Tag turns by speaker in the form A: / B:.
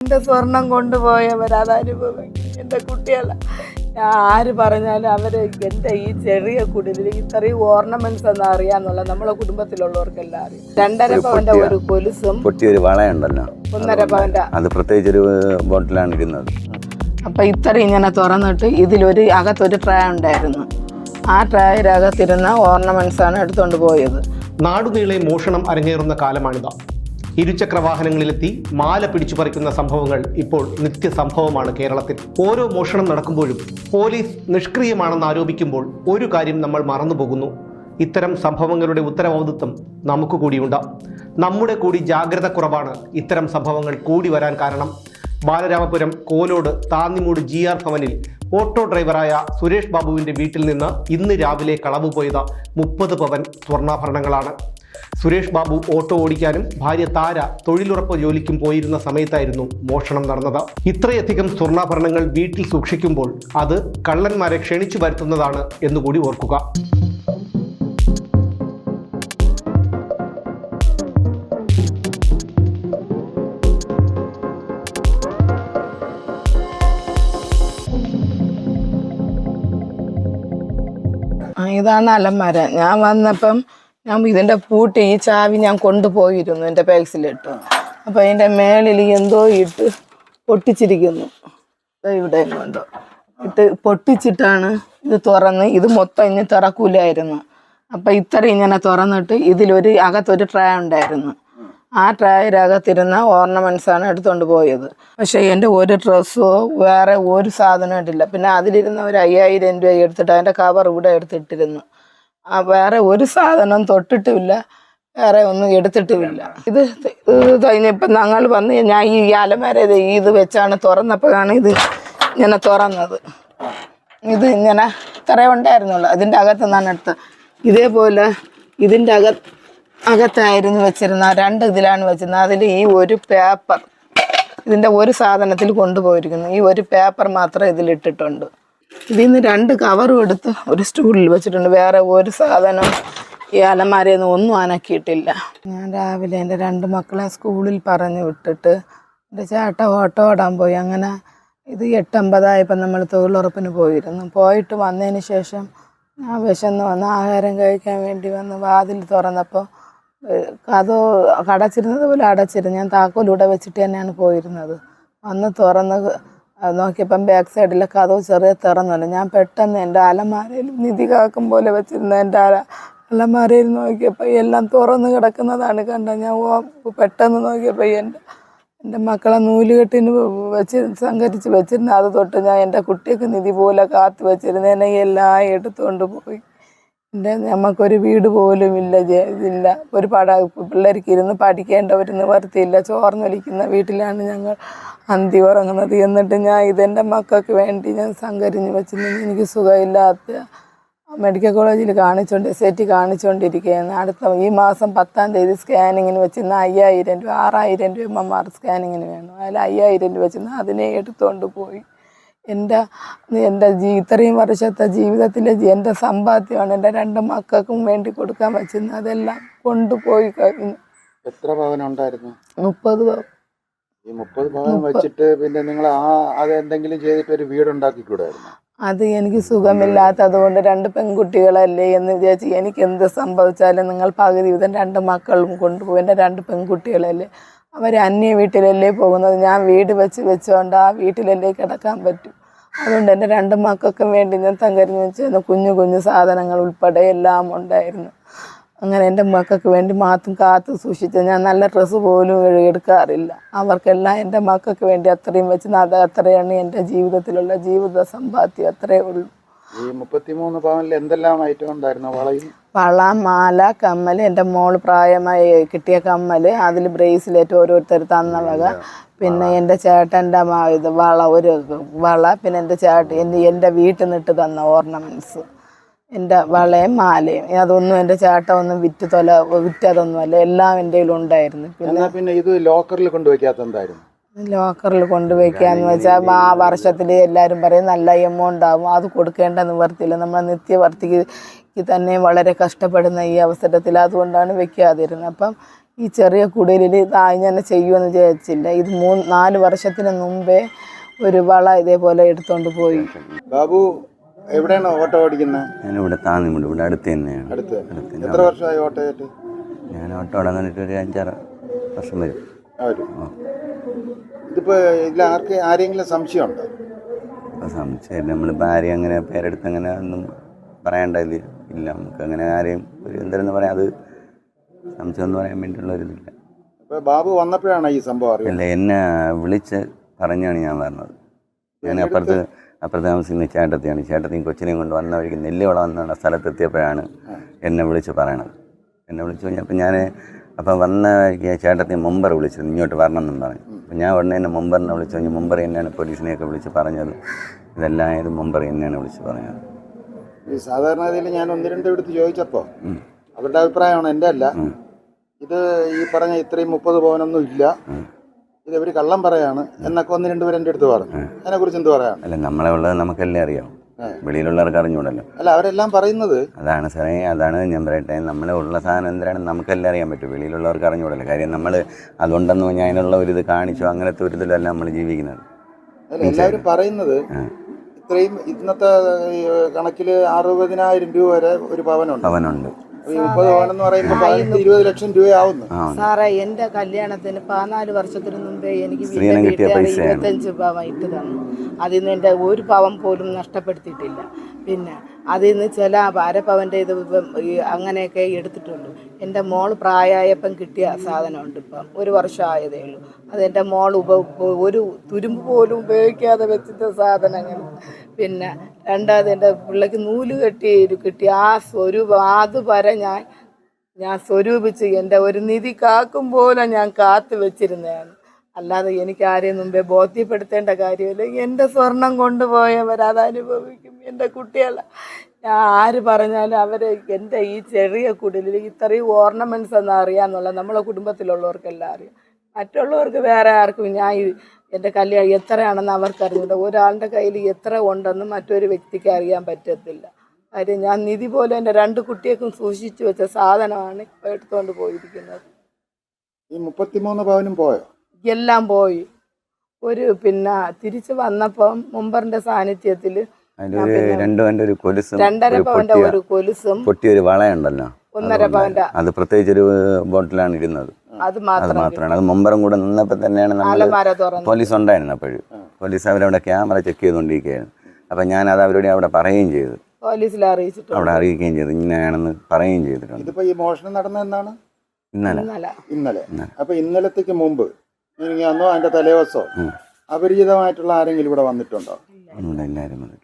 A: എന്റെ സ്വർണം കൊണ്ടുപോയവർ അത് എന്റെ കുട്ടികളെ. ഞാൻ ആര് പറഞ്ഞാലും അവർ എന്റെ ഈ ചെറിയ കുടിലിൽ ഇത്രയും ഓർണമെന്റ്സ് എന്ന് അറിയാന്നുള്ള നമ്മളെ കുടുംബത്തിലുള്ളവർക്കെല്ലാം അറിയാം രണ്ടര പവന്റെ ഒരു കൊലുസും
B: പൊട്ടിയൊരു വളയുണ്ടല്ലോ.
A: ഒന്നര പവന്റെ.
B: അത് പ്രത്യേകിച്ചൊരു ബോട്ടിലാണ് ഇരുന്നത്
A: അപ്പൊ ഇത്രയും ഇങ്ങനെ തുറന്നിട്ട് ഇതിലൊരു അകത്തൊരു ട്രേ ഉണ്ടായിരുന്നു. ആ ട്രേയിലകത്തിരുന്ന ഓർണമെന്റ്സ് ആണ് എടുത്തുകൊണ്ട് പോയത്.
C: നാടുനീളെ മോഷണം അരങ്ങേറുന്ന കാലമാണിത്. ഇരുചക്ര വാഹനങ്ങളിലെത്തി മാല പിടിച്ചു പറിക്കുന്ന സംഭവങ്ങൾ ഇപ്പോൾ നിത്യസംഭവമാണ് കേരളത്തിൽ. ഓരോ മോഷണം നടക്കുമ്പോഴും പോലീസ് നിഷ്ക്രിയമാണെന്ന് ആരോപിക്കുമ്പോൾ ഒരു കാര്യം നമ്മൾ മറന്നുപോകുന്നു. ഇത്തരം സംഭവങ്ങളുടെ ഉത്തരവാദിത്വം നമുക്ക് കൂടിയുണ്ട്. നമ്മുടെ കൂടി ജാഗ്രത കുറവാണ് ഇത്തരം സംഭവങ്ങൾ കൂടി വരാൻ കാരണം. ബാലരാമപുരം കോലോട് താന്നിമൂട് ജി ആർ ഭവനിൽ ഓട്ടോ ഡ്രൈവറായ സുരേഷ് ബാബുവിന്റെ വീട്ടിൽ നിന്ന് ഇന്ന് രാവിലെ കളവ് പോയത് മുപ്പത് പവൻ സ്വർണാഭരണങ്ങളാണ്. സുരേഷ് ബാബു ഓട്ടോ ഓടിക്കാനും ഭാര്യ താര തൊഴിലുറപ്പ് ജോലിക്കും പോയിരുന്ന സമയത്തായിരുന്നു മോഷണം നടന്നത്. ഇത്രയധികം സ്വർണാഭരണങ്ങൾ വീട്ടിൽ സൂക്ഷിക്കുമ്പോൾ അത് കള്ളന്മാരെ ക്ഷണിച്ചു വരുത്തുന്നതാണ് എന്നുകൂടി ഓർക്കുക.
A: ഇതാണ് അലമാര. ഞാൻ വന്നപ്പം ഞാൻ ഇതിന്റെ പൂട്ടി ഈ ചാവി ഞാൻ കൊണ്ടുപോയിരുന്നു എന്റെ ബാഗ്സിലിട്ടു അപ്പോൾ അതിന്റെ മേളിൽ എന്തോ ഇട്ട് പൊട്ടിച്ചിരിക്കുന്നു. ഇവിടെ കൊണ്ടോ. ഇട്ട് പൊട്ടിച്ചിട്ടാണ് ഇത് തുറന്ന്. ഇത് മൊത്തം ഇനി തുറക്കൂലായിരുന്നു. അപ്പം ഇത്ര ഇങ്ങനെ തുറന്നിട്ട് ഇതിലൊരു അകത്തൊരു ട്രേ ഉണ്ടായിരുന്നു. ആ ട്രായരകത്തിരുന്ന ഓർണമെന്റ്സ് ആണ് എടുത്തുകൊണ്ട് പോയത്. പക്ഷേ എന്റെ ഒരു ഡ്രസ്സോ വേറെ ഒരു സാധനം ഇട്ടില്ല. പിന്നെ അതിലിരുന്ന ഒരു അയ്യായിരം രൂപ എടുത്തിട്ട് അതിന്റെ കവർ ഇവിടെ എടുത്തിട്ടിരുന്നു. വേറെ ഒരു സാധനം തൊട്ടിട്ടുമില്ല. വേറെ ഒന്നും എടുത്തിട്ടുമില്ല. ഇത് ഇത് ഞങ്ങൾ വന്ന് ഞാൻ ഈ അലമാര ഇത് വെച്ചാണ് തുറന്നപ്പോഴാണ് ഇത് ഇങ്ങനെ തുറന്നത്. ഇത് ഇങ്ങനെ ഇത്രേ ഉണ്ടായിരുന്നുള്ളൂ. അതിന്റെ അകത്ത് നിന്നാണ് എടുത്തത് ഇതേപോലെ ഇതിന്റെ അക അകത്തായിരുന്നു വെച്ചിരുന്ന രണ്ട് ഇതിലാണ് വെച്ചിരുന്നത്. അതിൽ ഈ ഒരു പേപ്പർ ഇതിന്റെ ഒരു സാധനത്തിൽ കൊണ്ടുപോയിരിക്കുന്നു. ഈ ഒരു പേപ്പർ മാത്രം ഇതിലിട്ടിട്ടുണ്ട്. ഇതിൽ നിന്ന് രണ്ട് കവറും എടുത്ത് ഒരു സ്റ്റൂളിൽ വെച്ചിട്ടുണ്ട്. വേറെ ഒരു സാധനം ഈ അലമാരയിൽ നിന്ന് ഒന്നും അനക്കിയിട്ടില്ല. ഞാൻ രാവിലെ എന്റെ രണ്ട് മക്കളെ സ്കൂളിൽ പറഞ്ഞു വിട്ടിട്ട് എന്റെ ചേട്ട ഓട്ടോ ഓടാൻ പോയി. അങ്ങനെ ഇത് എട്ടമ്പതായപ്പോൾ നമ്മൾ തൊഴിലുറപ്പിന് പോയിരുന്നു. പോയിട്ട് വന്നതിന് ശേഷം ഞാൻ വിശന്ന് വന്ന് ആഹാരം കഴിക്കാൻ വേണ്ടി വന്ന് വാതിൽ തുറന്നപ്പോൾ കഥ അടച്ചിരുന്നത് പോലെ അടച്ചിരുന്നു. ഞാൻ താക്കോലൂടെ വെച്ചിട്ട് തന്നെയാണ് പോയിരുന്നത്. വന്ന് തുറന്ന് നോക്കിയപ്പം ബാക്ക് സൈഡിലെ അതോ ചെറിയ തുറന്നുണ്ട് ഞാൻ പെട്ടെന്ന് എന്റെ അലമാരയിൽ നിധി കാക്കും പോലെ വെച്ചിരുന്ന എന്റെ അല അലമാരയിൽ നോക്കിയപ്പോൾ എല്ലാം തുറന്ന് കിടക്കുന്നതാണ് കണ്ടത്. ഞാൻ പെട്ടെന്ന് നോക്കിയപ്പോൾ എന്റെ എന്റെ മക്കളെ നൂലുകെട്ടിന് വെച്ച് സംഘടിച്ച് വെച്ചിരുന്ന അത് തൊട്ട് ഞാൻ എന്റെ കുട്ടിക്ക് നിധി പോലെ കാത്തു വെച്ചിരുന്നതിനെ എല്ലാം എടുത്തുകൊണ്ട് പോയി. എന്റെ നമുക്കൊരു വീട് പോലും ഇല്ല ഇല്ല. ഒരു പട പിള്ളേർക്ക് ഇരുന്ന് പഠിക്കേണ്ട ഒരു നിവർത്തിയില്ല ചോർന്നൊലിക്കുന്ന വീട്ടിലാണ് ഞങ്ങൾ അന്തി ഉറങ്ങുന്നത്. എന്നിട്ട് ഞാൻ ഇതെന്റെ മക്കൾക്ക് വേണ്ടി ഞാൻ സംഘരിഞ്ഞ് വെച്ചിരുന്നു. എനിക്ക് സുഖമില്ലാത്ത മെഡിക്കൽ കോളേജിൽ കാണിച്ചുകൊണ്ട് സെറ്റ് കാണിച്ചുകൊണ്ടിരിക്കുകയാണ് അടുത്ത ഈ മാസം പത്താം തീയതി സ്കാനിങ്ങിന് വെച്ചിരുന്ന അയ്യായിരം രൂപ ആറായിരം രൂപ അമ്മമാർ സ്കാനിങ്ങിന് വേണം. അതിൽ അയ്യായിരം രൂപ വെച്ചിരുന്ന. അതിനെ എടുത്തുകൊണ്ട് പോയി. എന്റെ എന്റെ ജീ ഇത്രയും വർഷത്തെ ജീവിതത്തിലെ എന്റെ സമ്പാദ്യമാണ് എന്റെ രണ്ട് മക്കൾക്കും വേണ്ടി കൊടുക്കാൻ പറ്റുന്ന അതെല്ലാം കൊണ്ടുപോയി കഴിഞ്ഞു.
D: എത്ര പവൻ ഉണ്ടായിരുന്നു?
A: മുപ്പത് പവൻ.
D: ഈ മുപ്പത് പവൻ വെച്ചിട്ട് പിന്നെ നിങ്ങൾ ആ അത് എന്തെങ്കിലും ചെയ്തിട്ട് ഒരു വീടുണ്ടാക്കി കൂടായിരുന്നു
A: അത് എനിക്ക് സുഖമില്ലാത്തത് കൊണ്ട് രണ്ട് പെൺകുട്ടികളല്ലേ എന്ന് വിചാരിച്ച് എനിക്ക് എന്ത് സംഭവിച്ചാലും നിങ്ങൾ പകുതി വിധം രണ്ട് മക്കളും കൊണ്ടുപോകും. എന്റെ രണ്ട് പെൺകുട്ടികളല്ലേ. അവർ അന്യ വീട്ടിലല്ലേ പോകുന്നത്. ഞാൻ വീട് വെച്ച് വെച്ചുകൊണ്ട് ആ വീട്ടിലല്ലേ കിടക്കാൻ പറ്റും. അതുകൊണ്ട് എന്റെ രണ്ട് മക്കൾക്ക് വേണ്ടി ഞാൻ തങ്കരിഞ്ഞ് വെച്ചിരുന്ന കുഞ്ഞു കുഞ്ഞു സാധനങ്ങൾ ഉൾപ്പെടെ എല്ലാം ഉണ്ടായിരുന്നു. അങ്ങനെ എന്റെ മക്കൾക്ക് വേണ്ടി മാത്രം കാത്തു സൂക്ഷിച്ച ഞാൻ നല്ല ഡ്രസ്സ് പോലും എടുക്കാറില്ല. അവർക്കെല്ലാം എന്റെ മക്കൾക്ക് വേണ്ടി അത്രയും വെച്ച് അത് അത്രയാണ് എന്റെ ജീവിതത്തിലുള്ള ജീവിത സമ്പാദ്യം അത്രയേ ഉള്ളൂ.
D: ഈ മുപ്പത്തിമൂന്ന് പവനിൽ എന്തെല്ലാം ഐറ്റം ഉണ്ടായിരുന്നു? വളയും?
A: വള മാല കമ്മൽ എന്റെ മോൾ പ്രായമായി കിട്ടിയ കമ്മൽ അതിൽ ബ്രേസ്ലെറ്റ് ഓരോരുത്തർ തന്ന വക. പിന്നെ എന്റെ ചേട്ടന്റെ ഇത് വള ഒരു വള പിന്നെ എന്റെ ചേട്ടൻ എന്റെ എന്റെ വീട്ടിൽ നിന്നിട്ട് തന്ന ഓർണമെന്റ്സ് എന്റെ വളയും മാലയും. അതൊന്നും എന്റെ ചേട്ടൻ ഒന്നും വിറ്റ് തൊല വിറ്റതൊന്നുമല്ല എല്ലാം എന്റെ ഉണ്ടായിരുന്നു പിന്നെ
D: പിന്നെ ഇത് ലോക്കറിൽ കൊണ്ടുവയ്ക്കാത്ത എന്തായിരുന്നു?
A: ലോക്കറിൽ കൊണ്ടുവയ്ക്കാന്ന് വെച്ചാൽ ആ വർഷത്തിൽ എല്ലാവരും പറയും നല്ല എമൗണ്ട് ആവും അത് കൊടുക്കേണ്ട നിവർത്തിയില്ല. നമ്മൾ നിത്യവർത്തിക്ക് തന്നെ വളരെ കഷ്ടപ്പെടുന്ന ഈ അവസരത്തിൽ അതുകൊണ്ടാണ് വെക്കാതിരുന്നത്. അപ്പം ഈ ചെറിയ കുടിലിൽ ഇതായി തന്നെ ചെയ്യുമെന്ന് വിചാരിച്ചില്ല. ഇത് മൂന്ന് നാല് വർഷത്തിന് മുമ്പേ ഒരു വള ഇതേപോലെ എടുത്തോണ്ട് പോയി.
D: ബാബു എവിടെയാണ് ഓട്ടോ ഓടിക്കുന്നത്
B: ഞാൻ ഇവിടെ താന്നിമുണ്ട് ഇവിടെ അടുത്ത് തന്നെയാണ്.
D: അടുത്ത്. എത്ര വർഷമായി ഓട്ടോ
B: ഞാൻ ഓട്ടോ തുടങ്ങിയിട്ട് ഒരു അഞ്ചാറ് വർഷം വരും.
D: ഇതിപ്പോ ഇതിൽ ആർക്ക് ആരെങ്കിലും സംശയമുണ്ടോ?
B: സംശയം നമ്മളിപ്പോൾ ആരെയും അങ്ങനെ പേരെടുത്ത് അങ്ങനെ ഒന്നും പറയേണ്ടത് ഇല്ല. നമുക്ക് അങ്ങനെ ആരെയും ഒരു എന്തെന്ന് പറയാം അത് സംശയം എന്ന് പറയാൻ വേണ്ടിയിട്ടുള്ള ഒരു
D: ബാബു വന്നപ്പോഴാണ് ഈ സംഭവം അറിയുന്നത്?
B: അല്ല എന്നെ വിളിച്ച് പറഞ്ഞാണ് ഞാൻ പറഞ്ഞത് ഞാൻ അപ്പുറത്ത് അപ്പുറത്ത് താമസിക്കുന്ന ചേട്ടത്തിയാണ്. ചേട്ടത്തിയും കൊച്ചിനെയും കൊണ്ട് വന്ന വഴിക്ക് നെല്ലിവള വന്ന സ്ഥലത്തെത്തിയപ്പോഴാണ് എന്നെ വിളിച്ച് പറയണത്. എന്നെ വിളിച്ച് കഴിഞ്ഞപ്പോൾ ഞാൻ അപ്പം വന്ന വഴിക്ക് ചേട്ടത്തി മുമ്പർ വിളിച്ചത് ഇങ്ങോട്ട് വരണം എന്നും പറഞ്ഞു. അപ്പം ഞാൻ ഉടനെ തന്നെ മുമ്പറിനെ വിളിച്ച്. കഴിഞ്ഞ് മുമ്പർ തന്നെയാണ് പോലീസിനെയൊക്കെ വിളിച്ച് പറഞ്ഞത്. ഇതെല്ലാം ഇത് മുമ്പർ തന്നെയാണ് വിളിച്ച് പറഞ്ഞത്.
D: ഈ സാധാരണ ഇതിൽ ഞാൻ ഒന്ന് രണ്ട് എടുത്ത് ചോദിച്ചപ്പോൾ അവരുടെ അഭിപ്രായമാണ് എന്റെ അല്ല. ഇത് ഈ പറഞ്ഞ ഇത്രയും മുപ്പത് പവനൊന്നും ഇല്ല. ഇത് ഇവർ കള്ളം പറയാണ് എന്നൊക്കെ ഒന്ന് രണ്ടുപേരെ എന്റെ അടുത്ത് പറഞ്ഞു. അതിനെക്കുറിച്ച് എന്ത് പറയാം
B: അല്ല നമ്മളെ ഉള്ളത് നമുക്കെല്ലാം അറിയാം വെളിയിലുള്ളവർക്ക് അറിഞ്ഞൂടല്ലോ
D: അല്ല അവരെല്ലാം പറയുന്നത്?
B: അതാണ് സാറേ അതാണ് ഞാൻ പറയട്ടെ നമ്മളെ ഉള്ള സാധനം എന്തിനാണ് നമുക്കെല്ലാം അറിയാൻ പറ്റും. വെളിയിലുള്ളവർക്ക് അറിഞ്ഞൂടല്ലോ കാര്യം നമ്മൾ അതുണ്ടെന്ന് പറഞ്ഞാൽ അതിനുള്ള ഒരു ഇത് കാണിച്ചോ അങ്ങനത്തെ ഒരു ഇതിലല്ല നമ്മൾ ജീവിക്കുന്നത്.
D: എല്ലാവരും പറയുന്നത് ഇത്രയും ഇന്നത്തെ കണക്കിൽ അറുപതിനായിരം രൂപ വരെ ഒരു പവനുണ്ട്
B: അവനുണ്ട്
D: ഈ മുപ്പത് പവൻ എന്ന് പറയുമ്പോൾ പതിനെട്ട് ഇരുപത് ലക്ഷം രൂപയാവുന്നു.
B: ആ
A: സാറേ എന്റെ കല്യാണത്തിന് പതിനാല് വർഷത്തിന് മുമ്പേ എനിക്ക്
B: സ്ത്രീധനം
A: വീട്ടിൽ
B: കിട്ടിയ
A: വീട്ടുകാർ
B: പൈസയാണ്.
A: ഇരുപത്തഞ്ച് പവൻ ഇട്ട് തന്നു. അതിൽ നിന്ന് എന്റെ ഒരു പാവം പോലും നഷ്ടപ്പെടുത്തിയിട്ടില്ല. പിന്നെ അതിൽ നിന്ന് ചില ഭാരപ്പവന്റെ ഇത് അങ്ങനെയൊക്കെ എടുത്തിട്ടുണ്ട്. എന്റെ മോൾ പ്രായമായപ്പം കിട്ടിയ സാധനമുണ്ട് ഇപ്പം. ഒരു വർഷമായതേ ഉള്ളൂ. അതെന്റെ മോൾ ഉപ ഒരു തുരുമ്പ് പോലും ഉപയോഗിക്കാതെ വെച്ചിട്ട സാധനങ്ങൾ. പിന്നെ രണ്ടാമത് എന്റെ പിള്ളേക്ക് നൂൽ കെട്ടി കിട്ടി. ആ സ്വരൂപം അതുവരെ ഞാൻ ഞാൻ സ്വരൂപിച്ച് എന്റെ ഒരു നിധി കാക്കും പോലെ ഞാൻ കാത്തു വെച്ചിരുന്നതാണ്. അല്ലാതെ എനിക്ക് ആരെയും മുമ്പേ ബോധ്യപ്പെടുത്തേണ്ട കാര്യമില്ല. എന്റെ സ്വർണം കൊണ്ടുപോയവർ അത് അനുഭവിക്കും. എന്റെ കുട്ടികളെ. ഞാൻ ആര് പറഞ്ഞാലും അവർ എന്റെ ഈ ചെറിയ കുടിലിൽ ഇത്രയും ഓർണമെന്റ്സ് എന്ന് അറിയാമെന്നുള്ള നമ്മളെ കുടുംബത്തിലുള്ളവർക്കെല്ലാം അറിയാം. മറ്റുള്ളവർക്ക് വേറെ ആർക്കും ഞാൻ എന്റെ കല്യാണം എത്രയാണെന്ന് അവർക്ക് ഒരാളുടെ കയ്യിൽ എത്ര ഉണ്ടെന്ന് മറ്റൊരു വ്യക്തിക്ക് അറിയാൻ പറ്റത്തില്ല. കാര്യം ഞാൻ നിധി പോലെ എന്റെ രണ്ട് കുട്ടിയേക്കും സൂക്ഷിച്ചു വെച്ച സാധനമാണ് ഇപ്പോൾ എടുത്തുകൊണ്ട് പോയിരിക്കുന്നത്.
D: ഈ മുപ്പത്തിമൂന്ന് പവനും പോയോ?
A: എല്ലാം പോയി. ഒരു പിന്നെ തിരിച്ചു വന്നപ്പം മുമ്പറിന്റെ സാന്നിധ്യത്തിൽ
B: ഒരു കൊലുസും
A: രണ്ടര പവന്റെ
B: പൊട്ടിയ
A: ഒരു കൊലുസും
B: പൊട്ടിയൊരു വളയുണ്ടല്ലോ.
A: ഒന്നര പവന്റെ
B: അത് പ്രത്യേകിച്ച് ഒരു ബോട്ടിലാണ് ഇരുന്നത്
A: അത്
B: മാത്രമാണ്. അത് മുമ്പറും കൂടെ നിന്നപ്പോൾ തന്നെയാണ് നമ്മൾ പോലീസ് ഉണ്ടായിരുന്നു അപ്പോഴും പോലീസ് അവരവിടെ ക്യാമറ ചെക്ക് ചെയ്തുകൊണ്ടിരിക്കുകയായിരുന്നു അപ്പം ഞാൻ അത് അവരോട് അവിടെ പറയുകയും ചെയ്തു.
A: പോലീസിൽ അറിയിച്ചിട്ടുണ്ട്.
B: അവിടെ അറിയിക്കുകയും ചെയ്തു. ഇങ്ങനെയാണെന്ന് പറയുകയും ചെയ്തിട്ടുണ്ട്.
D: ഇതിപ്പോ ഈ മോഷണം നടന്ന എന്നാണ്?
B: ഇന്നലെ.
A: ഇന്നലെ.
D: ഇന്നലെ. അപ്പൊ ഇന്നലത്തേക്ക് മുമ്പ് അന്നോ അതിന്റെ തലേവസോ അപരിചിതമായിട്ടുള്ള ആരെങ്കിലും ഇവിടെ വന്നിട്ടുണ്ടോ?
B: എല്ലാരും എല്ലാവരും വന്നു